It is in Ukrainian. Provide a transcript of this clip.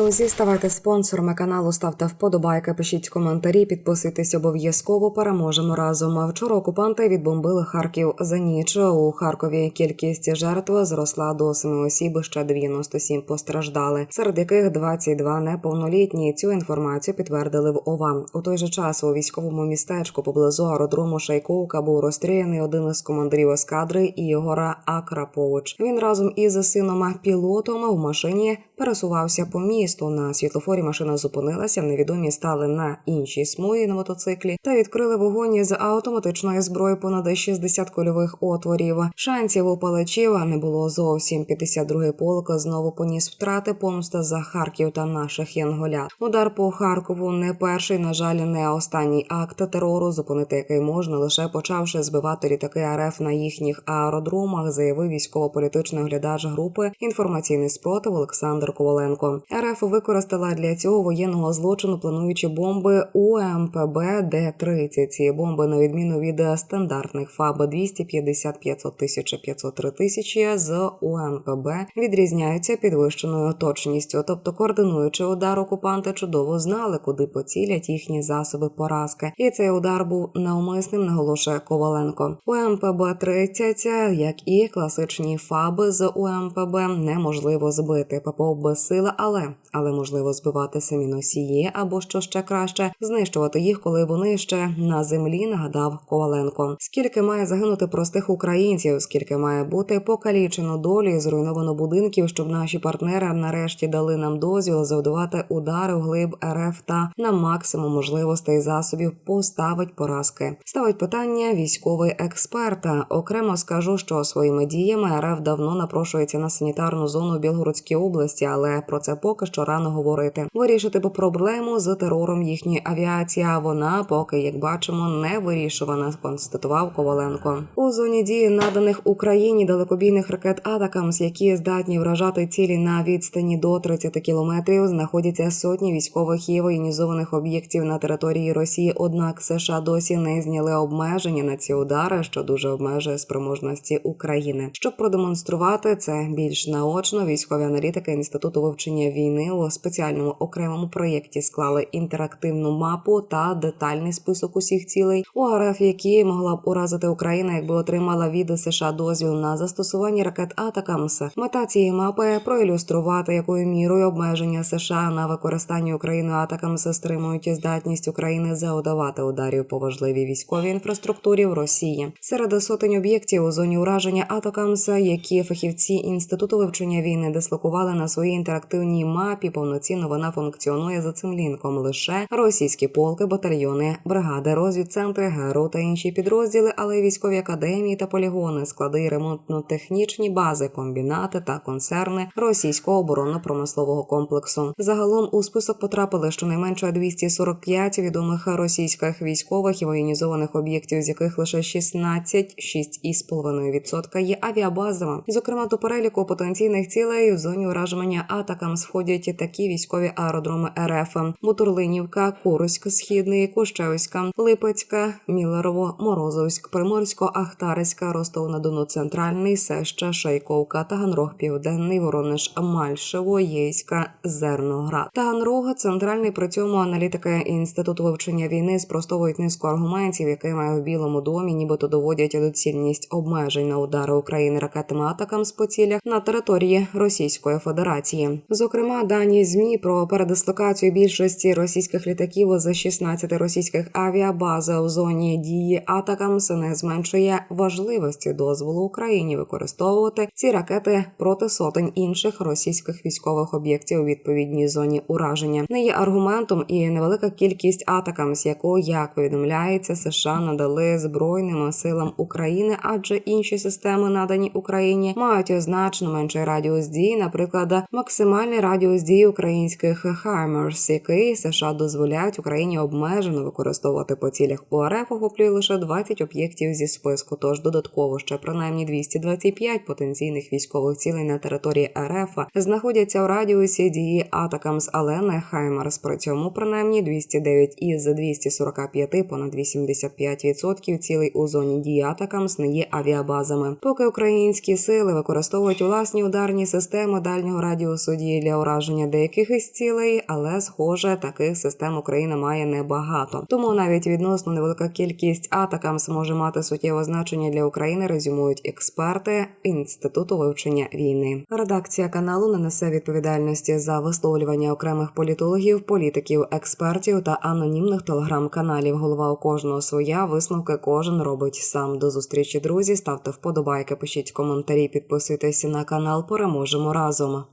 Друзі, ставайте спонсорами каналу, ставте вподобайки, пишіть коментарі, підписуйтесь обов'язково. Переможемо разом. Вчора окупанти відбомбили Харків за ніч. У Харкові кількість жертв зросла до 7 осіб. Ще 97 постраждали, серед яких 22 неповнолітні. Цю інформацію підтвердили в ОВА. У той же час у військовому містечку поблизу аеродрому Шайковка був розстріляний один із командирів ескадри Ігора Акрапович. Він разом із сином пілотом в машині пересувався по місту. На світлофорі машина зупинилася. Невідомі стали на іншій смугі на мотоциклі та відкрили вогонь з автоматичної зброї понад 60 кольових отворів. Шансів у палачів не було зовсім. 52-й полк знову поніс втрати помста за Харків та наших янголят. Удар по Харкову не перший, на жаль, не останній акт терору, зупинити який можна лише почавши збивати літаки РФ на їхніх аеродромах, заявив військово-політичний оглядач групи інформаційний спротив Олександр Коваленко. РФ використала для цього воєнного злочину, плануючи бомби УМПБ Д-30. Ці бомби, на відміну від стандартних ФАБ 250 500 тисяч 503 тисячі з УМПБ, відрізняються підвищеною точністю. Тобто, координуючи удар, окупанти чудово знали, куди поцілять їхні засоби поразки. І цей удар був навмисним, наголошує Коваленко. УМПБ 30 як і класичні ФАБи з УМПБ, неможливо збити. ППО безсила, але але можливо збивати самі носії, або що ще краще, знищувати їх, коли вони ще на землі. Нагадав Коваленко. Скільки має загинути простих українців, скільки має бути покалічено долі, зруйновано будинків, щоб наші партнери нарешті дали нам дозвіл завдавати удари в глиб РФ та на максимум можливостей засобів поставить поразки. Ставить питання військовий експерт. Окремо скажу, що своїми діями РФ давно напрошується на санітарну зону в Білгородській області, але про це поки що рано говорити. Вирішити б проблему з терором їхньої авіації. А вона поки, як бачимо, не вирішувана. Констатував Коваленко. У зоні дії наданих Україні далекобійних ракет Атакамс, які здатні вражати цілі на відстані до 30 кілометрів, знаходяться сотні військових і воєнізованих об'єктів на території Росії. Однак США досі не зняли обмеження на ці удари, що дуже обмежує спроможності України. Щоб продемонструвати це більш наочно, військові аналітики інституту вивчення війни у спеціальному окремому проєкті склали інтерактивну мапу та детальний список усіх цілей у РФ, які могла б уразити Україна, якби отримала від США дозвіл на застосування ракет Атакамс. Мета цієї мапи проілюструвати, якою мірою обмеження США на використання Україною Атакамс стримують здатність України завдавати ударів по важливій військовій інфраструктурі в Росії. Серед сотень об'єктів у зоні ураження Атакамс, які фахівці інституту вивчення війни дислокували на своїй інтерактивній мапі, повноцінно вона функціонує за цим лінком. Лише російські полки, батальйони, бригади, розвідцентри, ГРУ та інші підрозділи, але й військові академії та полігони, склади ремонтно-технічні бази, комбінати та концерни російського оборонно-промислового комплексу. Загалом у список потрапили щонайменше 245 відомих російських військових і воєнізованих об'єктів, з яких лише 16, 6,5% є авіабазами. Зокрема, до переліку потенційних цілей в зоні ураження атакам сходять такі військові аеродроми РФ: Бутурлинівка, Куруськ, Східний, Кущевська, Липецька, Мілерово, Морозовськ, Приморсько, Ахтарська, Ростов на Дону, Центральний, Сеща, Шайковка, Таганрог, Південний, Воронеж, Мальшево, Єйська, Зерноград. Таганрог, центральний при цьому аналітики інституту вивчення війни спростовують низку аргументів, якими в Білому домі нібито доводять доцільність обмежень на удари України ракетами атакам з по цілях на території Російської Федерації. Зокрема, дані змі про передислокацію більшості російських літаків з 16 російських авіабаз у зоні дії атакамс не зменшує важливості дозволу Україні використовувати ці ракети проти сотень інших російських військових об'єктів у відповідній зоні ураження. Не є аргументом і невелика кількість атакамс, яку як повідомляється, США надали збройним силам України, адже інші системи надані Україні мають значно менший радіус дії, наприклад, максимальний радіус дії українських Хаймерс, який США дозволяють Україні обмежено використовувати по цілях УРФ, охоплює лише 20 об'єктів зі списку. Тож додатково ще принаймні 225 потенційних військових цілей на території РФ знаходяться у радіусі дії Атакамс, але не Хаймерс. При цьому принаймні 209 із 245 понад 85% цілей у зоні дії Атакамс не є авіабазами. Поки українські сили використовують власні ударні системи дальнього радіусу дії для ураження досяження деяких із цілей, але схоже, таких систем Україна має небагато. Тому навіть відносно невелика кількість атакам може мати суттєве значення для України. Резюмують експерти інституту вивчення війни. Редакція каналу не несе відповідальності за висловлювання окремих політологів, політиків, експертів та анонімних телеграм-каналів. Голова у кожного своя висновки кожен робить сам. До зустрічі, друзі. Ставте вподобайки, пишіть коментарі, підписуйтесь на канал. Переможемо разом.